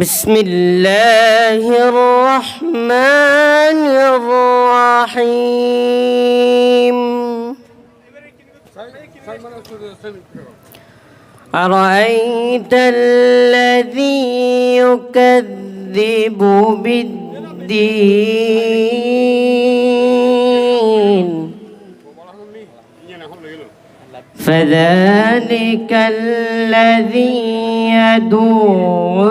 بسم الله الرحمن الرحيم. أرأيت الذي يكذب بالدين؟ فذلك الذي يدعو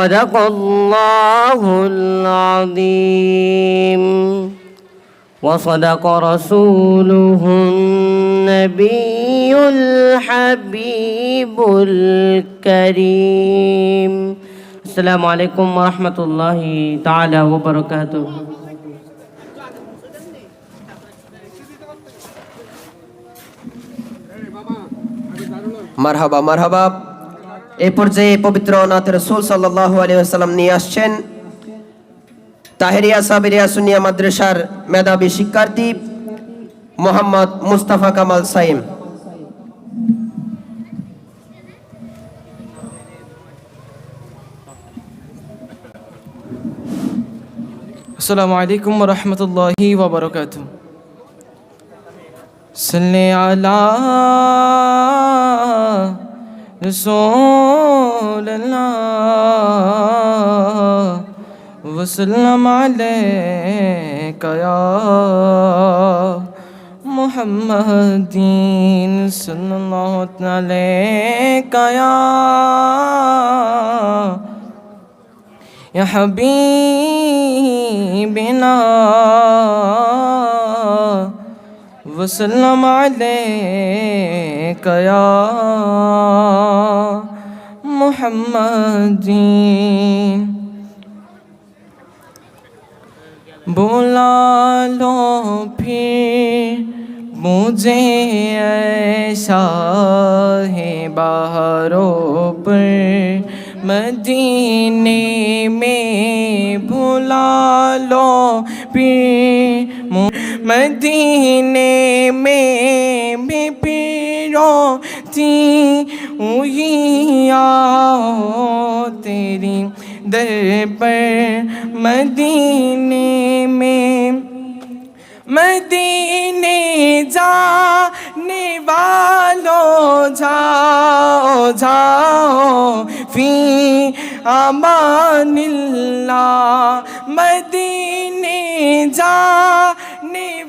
صدق الله العظيم. وصدق رسوله النبي الحبيب الكريم. السلام عليكم ورحمة الله تعالى وبركاته. مرحبا مرحبا. এই পর্যায়ে পবিত্র নাথ রসুল সাল্লাহ আলিয়াল্লাম নিয়ে আসছেন তাহেরিয়া সাবেরিয়া সুনিয়া মাদ্রাসার মেধাবী শিক্ষার্থী মোহাম্মদ মুস্তাফা কামাল সাইম السلام عليكم ورحمة الله وبركاته صل على رسول اللہ، وسلم علیک یا محمد دین صلی اللہ علیہ یا یا حبیبنا، وسلم علیک یا محمد بلا لو پھر مجھے ایسا ہے بہاروں پر۔ مدینے میں بھلا لو پھر مدینے میں بھی پیروں ہنسی تیری در پر مدینے میں مدینے جا والوں جاؤ جاؤ فی امان اللہ مدینے جا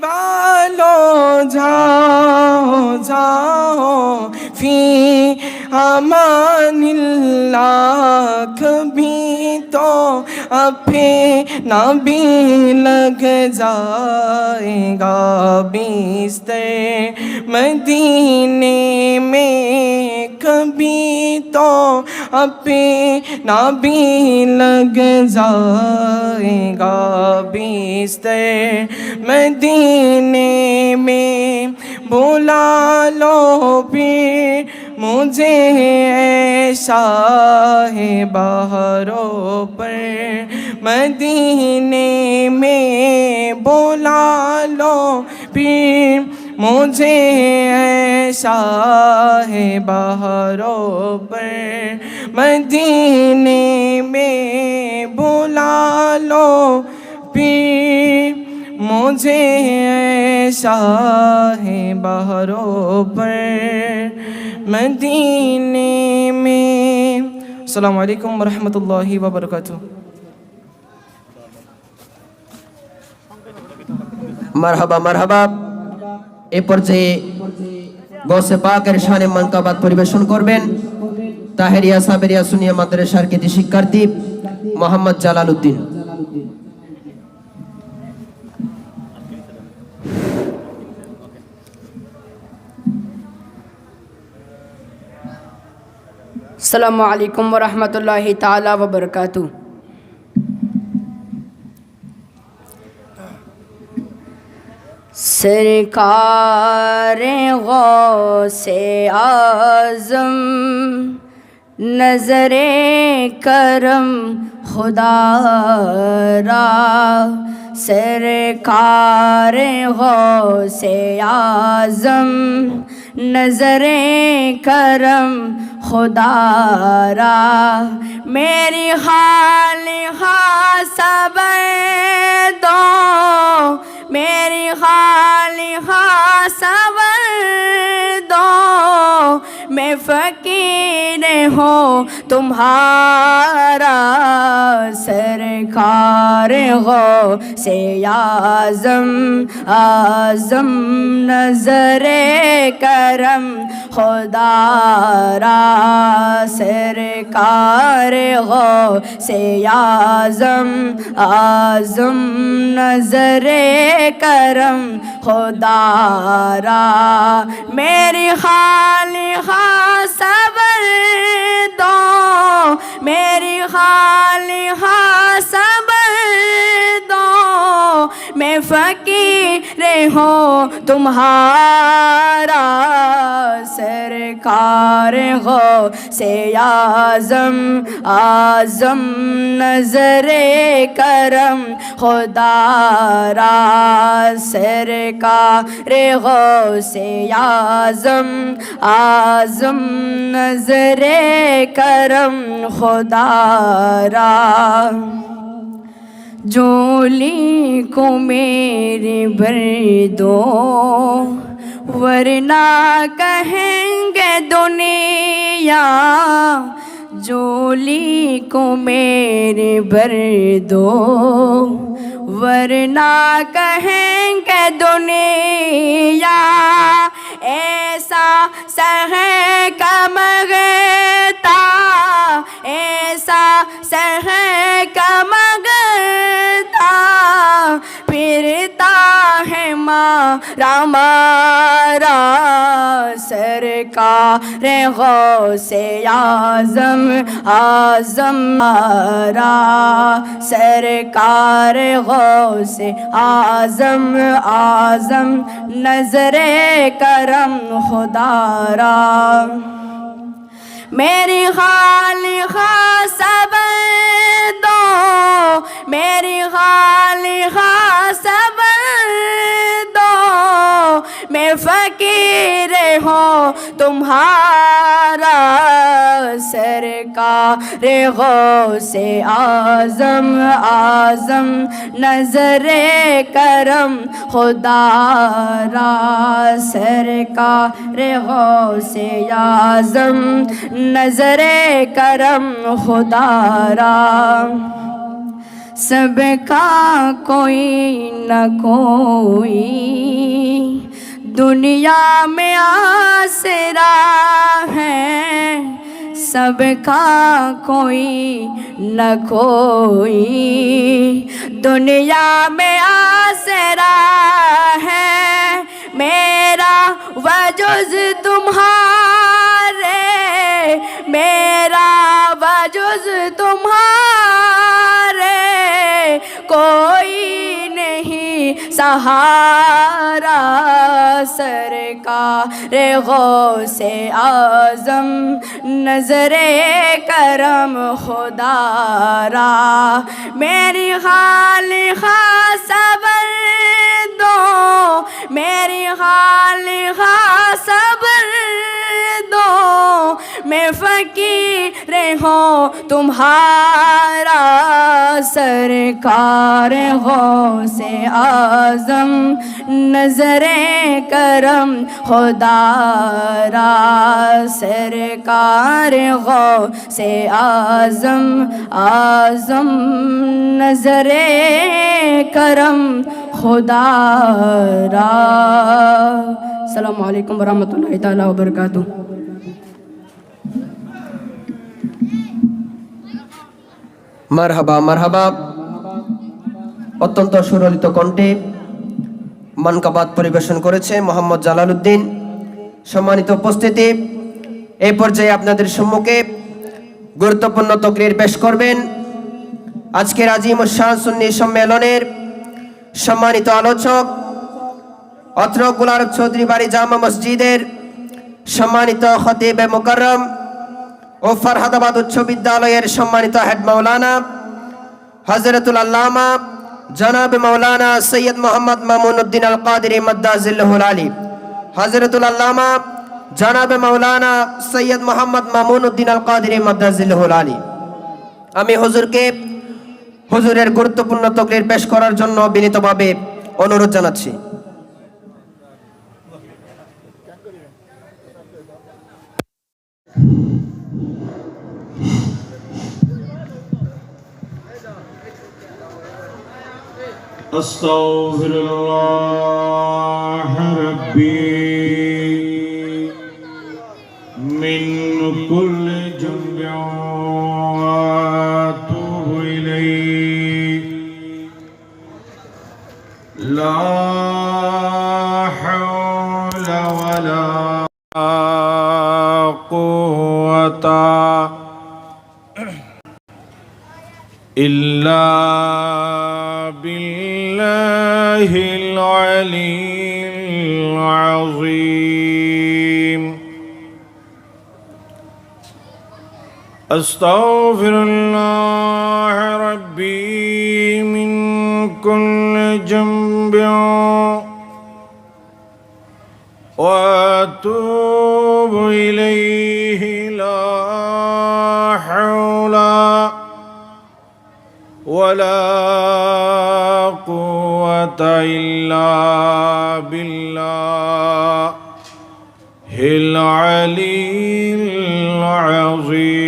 والوں جاؤ جاؤ فی امان اللہ کبھی تو نہ بھی لگ جائے گا بیستر مدینے میں کبھی تو نہ بھی لگ جائے گا بیستر مدینے میں بلا لو بھی مجھے ایسا ہے بہروں پر مدینے میں بلا لو بھی مجھے ایسا ہے بہروں پر مدینے میں بلا لو بھی مجھے شاہ بہروں پر مدینے میں السلام علیکم ورحمۃ اللہ وبرکاتہ মারহাবা মারহাবা এ পর্যায়ে গৌসে পাকের শানে মানকাবাদ পরিবেশন করবেন তাহেরিয়া সাবেরিয়া সুনিয়া মাদ্রাসার কৃতি শিক্ষার্থী মোহাম্মদ জালাল উদ্দিন السلام علیکم ورحمۃ اللہ تعالی وبرکاتہ۔ سرکار غوث اعظم، نظر کرم خدا را۔ سرکار غوث اعظم نظر کرم خدا را میری حال سب دو میری حال سب دو میں فقیر ہوں، تمہارا سرکار ہو۔ سے آزم آزم نظر کرم۔ خدا را سرکار ہو۔ سے آزم آزم نظر کرم۔ खुदारा मेरी हाल सबर दो मेरी हाल सबर दो میں فقیر ہوں، تمہارا سرکار ہو، سے آزم آزم نظر کرم، خدا را سرکار ہو، سے آزم آزم نظر کرم، خدا را جولی کو میرے بھر دو، ورنہ کہیں گے دنیا جولی کو میرے بھر دو، ورنہ کہیں گے دنیا ایسا سہ کمگتا ایسا سہ کم گرتا ہے ماں رامارا سرکار غوث سر کا رے سرکار غوث آزم آزم نظر کرم خدا را میری خال خاص بے دو میری خالقہ تیرے ہو تمہارا سرکار غو سے آزم آزم نظر کرم خدا را سرکار غو سے آزم نظر کرم خدا را سب کا کوئی نہ کوئی دنیا میں آسرا ہے، سب کا کوئی نہ کوئی۔ دنیا میں آسرا ہے، میرا وجز تمہارے، میرا سہارا سرکار غوث آزم نظر کرم خدا را۔ میری خال خا صبر دو، میری خال خا صبر میں فقیر ہوں تمہارا سرکار ہو سے آزم نظر کرم، خدا را سرکار ہو سے آزم نظر کرم، خدا را۔ السلام علیکم ورحمۃ اللہ تعالیٰ وبرکاتہ۔ মারহাবা মারহাবা। অত্যন্ত সুরলিত কণ্ঠে মানকাবাদ পরিবেশন করেছে মোহাম্মদ জালালউদ্দিন। সম্মানিত উপস্থিতি এই পর্যায়ে আপনাদের সম্মুখে গুরুত্বপূর্ণ তকরির পেশ করবেন আজকের আজিম শাহ সুন্নি সম্মেলনের সম্মানিত আলোচক অত্রগুলার চৌধুরী বাড়ি জামা মসজিদের সম্মানিত খতিব মোকাররম ও ফরহাদাবাদ উচ্চ বিদ্যালয়ের সম্মানিত হেড মাওলানা হজরতুল আল্লামা জনাব মাওলানা সৈয়দ মোহাম্মদ মামুন উদ্দিন আল কাদির মদ্দাজিল্লাহুল আলী হজরতুল আল্লামা জনাব মাওলানা সৈয়দ মোহাম্মদ মামুন উদ্দিন আল কাদির মদ্দাজিল্লাহুল আলী। আমি হুজুরকে হুজুরের গুরুত্বপূর্ণ তকরির পেশ করার জন্য বিনীতভাবে অনুরোধ জানাচ্ছি। أستغفر الله ربي من كل جنب وأتوب إليه. لا حول ولا قوة إلا بالله. العلي العظيم. أستغفر الله ربي من كل جنب وأتوب إليه. ولا قوة إلا بالله. العلي العظيم.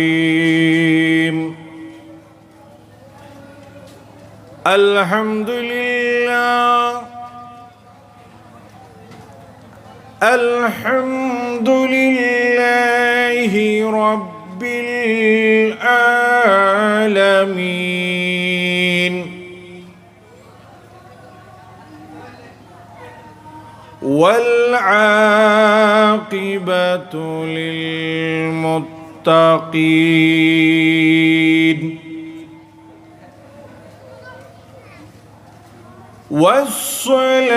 الحمد لله. الحمد لله رب العالمين. والعاقبة للمتقين. والصلاة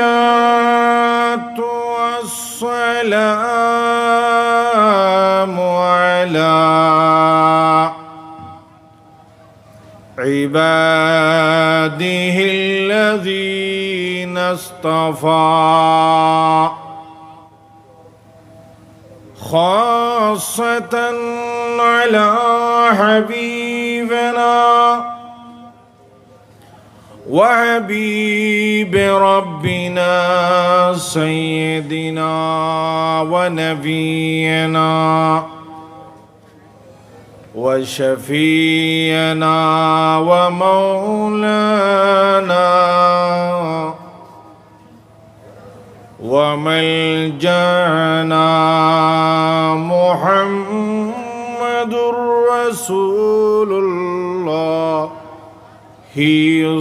والسلام على عباده الذين اصطفى خاصة على حبيبنا وحبيب ربنا سيدنا ونبينا وشفينا ومولانا وملجأنا محمد رسول الله.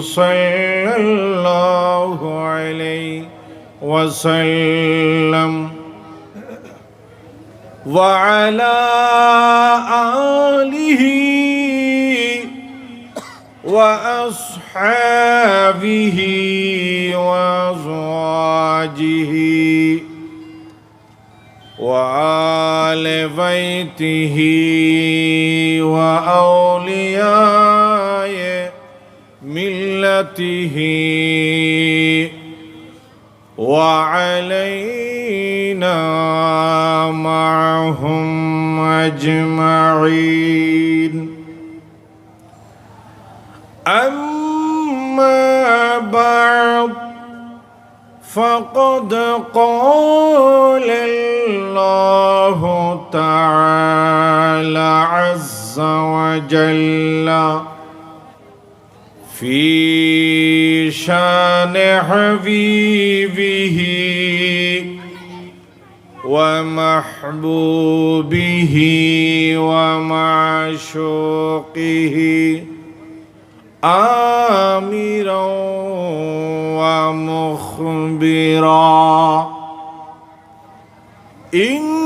صلى الله عليه وسلم وعلى آله وأصحابه وأزواجه وآل بيته وأولياء ملته وعلينا معهم أجمعين أما بعد فقد قال الله تعالى عز وجل في شان حبيبه ومحبوبه ومعشوقه آمرا ومخبرا. إن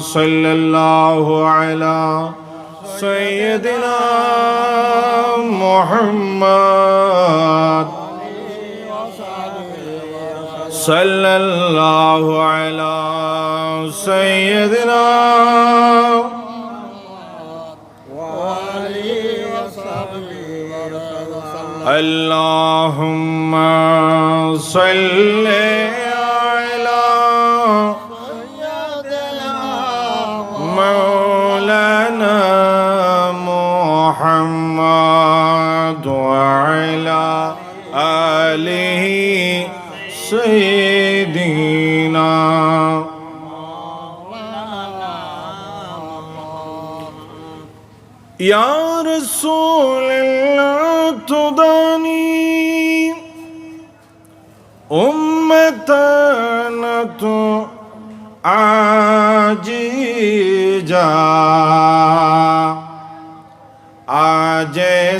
صلى الله على سيدنا محمد. صلى الله على سيدنا اللهم صل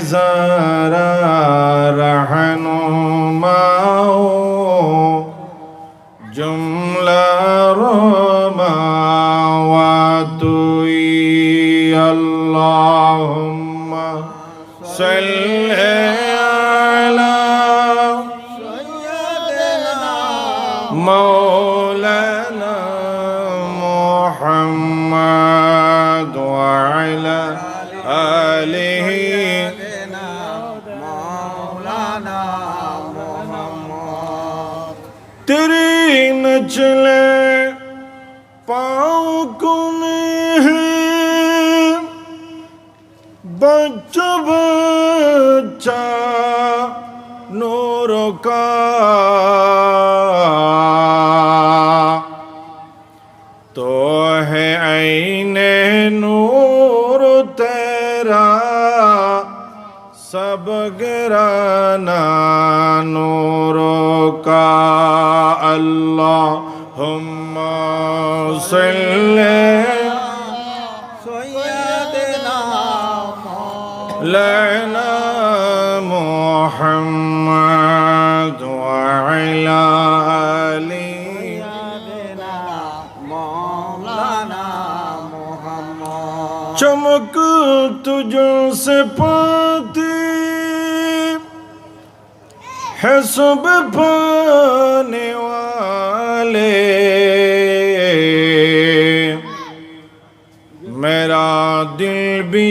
যারা রহনুমাও জুমলা রমাওয়াতুই আল্লাহুম্মা সাল্লি तेरी नचले पाँव को में है बच्चा बच्चा नूर का سب گرانا نور کا اللہم صلی سیدنا لنا محمد وعلى آله چمک تجھ سے پا है सब पाने वाले